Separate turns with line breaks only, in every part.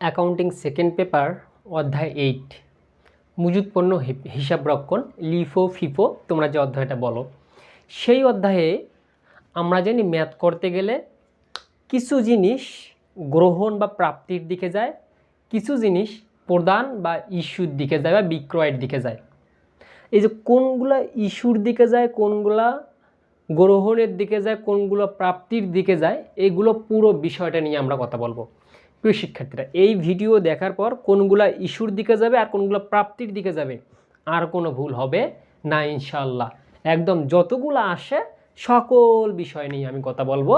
Accounting second paper, অধ্যায় eight মজুদ পণ্য হি- হিসাব রক্ষণ, লিফো, ফিফো, তোমরা যে অধ্যায়টা বলো। সেই অধ্যায়ে আমরা জানি ম্যাথ করতে গেলে কিছু জিনিস গ্রহণ বা প্রাপ্তির দিকে যায়, কিছু জিনিস প্রদান বা ইস্যুর দিকে যায় বা বিক্রয়ের দিকে যায়। এই যে কোনগুলা ইস্যুর দিকে যায়, কোনগুলা গ্রহণের দিকে যায়, কোনগুলো প্রাপ্তির দিকে যায়, এগুলো পুরো বিষয়টা নিয়ে আমরা কথা বলব। প্রিয় শিক্ষার্থীরা এই ভিডিও দেখার পর কোনগুলা ইস্যুর দিকে যাবে আর কোনগুলো প্রাপ্তির দিকে যাবে, আর কোনো ভুল হবে না ইনশাল্লাহ একদম যতগুলো আসে সকল বিষয় নিয়ে আমি কথা বলব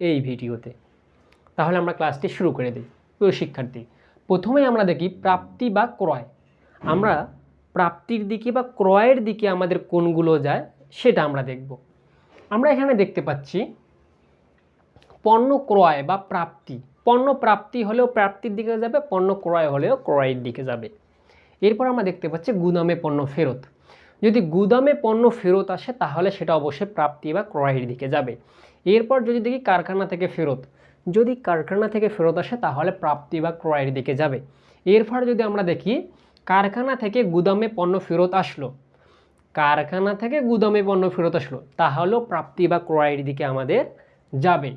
এই ভিডিওতে। তাহলে আমরা ক্লাসটি শুরু করে দিই। প্রিয় শিক্ষার্থী, প্রথমেই আমরা দেখি প্রাপ্তি বা ক্রয়। আমরা প্রাপ্তির দিকে বা ক্রয়ের দিকে আমাদের কোনগুলো যায় সেটা আমরা দেখব। আমরা এখানে দেখতে পাচ্ছি পণ্য ক্রয় বা প্রাপ্তি। পণ্য প্রাপ্তি হলেও প্রাপ্তির দিকে যাবে, পণ্য ক্রয় হলেও ক্রয়ের দিকে যাবে। এরপর আমরা দেখতে পাচ্ছি গুদামে পণ্য ফেরত। যদি গুদামে পণ্য ফেরত আসে, তাহলে সেটা অবশ্যই প্রাপ্তি বা ক্রয়ের দিকে যাবে। এরপর যদি দেখি কারখানা থেকে ফেরত, যদি কারখানা থেকে ফেরত আসে, তাহলে প্রাপ্তি বা ক্রয়ের দিকে যাবে। এরপর যদি আমরা দেখি কারখানা থেকে গুদামে পণ্য ফেরত আসলো, কারখানা থেকে গুদামে পণ্য ফেরত আসলো, তাহলেও প্রাপ্তি বা ক্রয়ের দিকে আমাদের যাবে।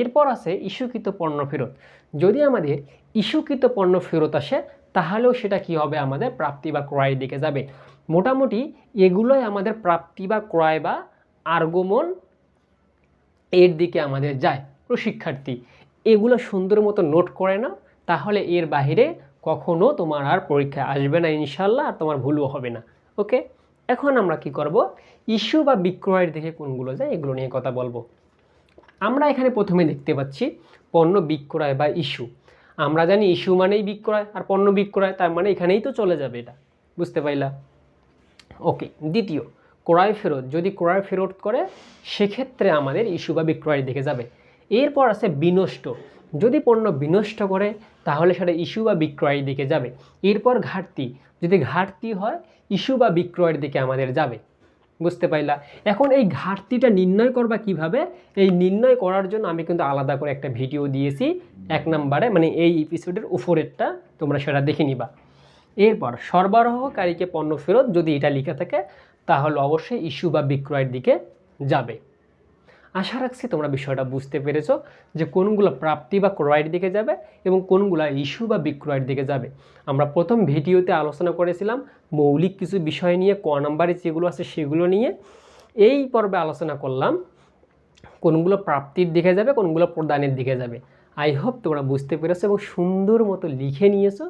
এরপর আছে ইস্যুকৃত পণ্য ফেরত। যদি আমাদের ইস্যুকৃত পণ্য ফেরত আসে, তাহলেও সেটা কি হবে? আমাদের প্রাপ্তি বা ক্রয়ের দিকে যাবে। মোটামুটি এগুলোই আমাদের প্রাপ্তি বা ক্রয় বা আর্গমন এর দিকে আমাদের যায়। প্রশিক্ষার্থী এগুলো সুন্দর মতো নোট করে না তাহলে এর বাইরে কখনো তোমার আর পরীক্ষায় আসবে না ইনশাল্লাহ আর তোমার ভুলও হবে না। ওকে? এখন আমরা কি করব? ইস্যু বা বিক্রয়ের দিকে কোনগুলো যায়, এগুলো নিয়ে কথা বলব। আমরা এখানে প্রথমে দেখতে পাচ্ছি পণ্য বিক্রয় বা ইস্যু। আমরা জানি ইস্যু মানেই বিক্রয় আর পণ্য বিক্রয় তার মানে এখানেই তো চলে যাবে এটা। বুঝতে পারলা ওকে, দ্বিতীয়, ক্রয় ফেরত। যদি ক্রয় ফেরত করে, সেক্ষেত্রে আমাদের ইস্যু বা বিক্রয়ের দিকে যাবে। এরপর আছে বিনষ্ট। যদি পণ্য বিনষ্ট করে, তাহলে সেটা ইস্যু বা বিক্রয়ের দিকে যাবে। এরপর ঘাটতি। যদি ঘাটতি হয়, ইস্যু বা বিক্রয়ের দিকে আমাদের যাবে। বুঝতে পাইলা। এখন এই ঘাটতিটা নির্ণয় করবা কীভাবে? এই নির্ণয় করার জন্য আমি কিন্তু আলাদা করে একটা ভিডিও দিয়েছি এক নম্বরে মানে এই এপিসোডের উপরেরটা তোমরা সেটা দেখে নিবা। এরপর, সরবরাহকারীকে পণ্য ফেরত যদি এটা লেখা থাকে, তাহলে অবশ্যই ইস্যু বা বিক্রয়ের দিকে যাবে। আশা রাখছি তোমরা বিষয়টা বুঝতে পেরেছ যে কোনগুলো প্রাপ্তি বা ক্রয়ের দিকে যাবে এবং কোনগুলো ইস্যু বা বিক্রয়ের দিকে যাবে। আমরা প্রথম ভিডিওতে আলোচনা করেছিলাম মৌলিক কিছু বিষয় নিয়ে, ক নাম্বারে যেগুলো আছে সেগুলো নিয়ে। এই পর্বে আলোচনা করলাম কোনগুলো প্রাপ্তির দিকে যাবে, কোনগুলো প্রদানের দিকে যাবে। আই হোপ তোমরা বুঝতে পেরেছ এবং সুন্দর মতো লিখে নিয়েছো।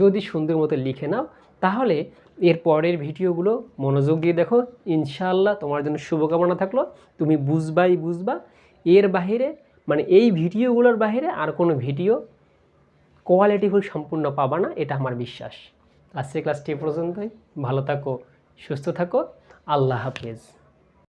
যদি সুন্দর মতো লিখে নাও তাহলে এর পরের ভিডিওগুলো মনোযোগ দিয়ে দেখো। ইনশাআল্লাহ তোমার জন্য শুভকামনা থাকল। তুমি বুঝবাই বুঝবা। এর বাহিরে মানে এই ভিডিওগুলোর বাহিরে আর কোনো ভিডিও কোয়ালিটিফুল সম্পূর্ণ পাবা না, এটা আমার বিশ্বাস। আজকে ক্লাসটি পর্যন্তই। ভালো থাকো, সুস্থ থাকো। আল্লাহ হাফেজ।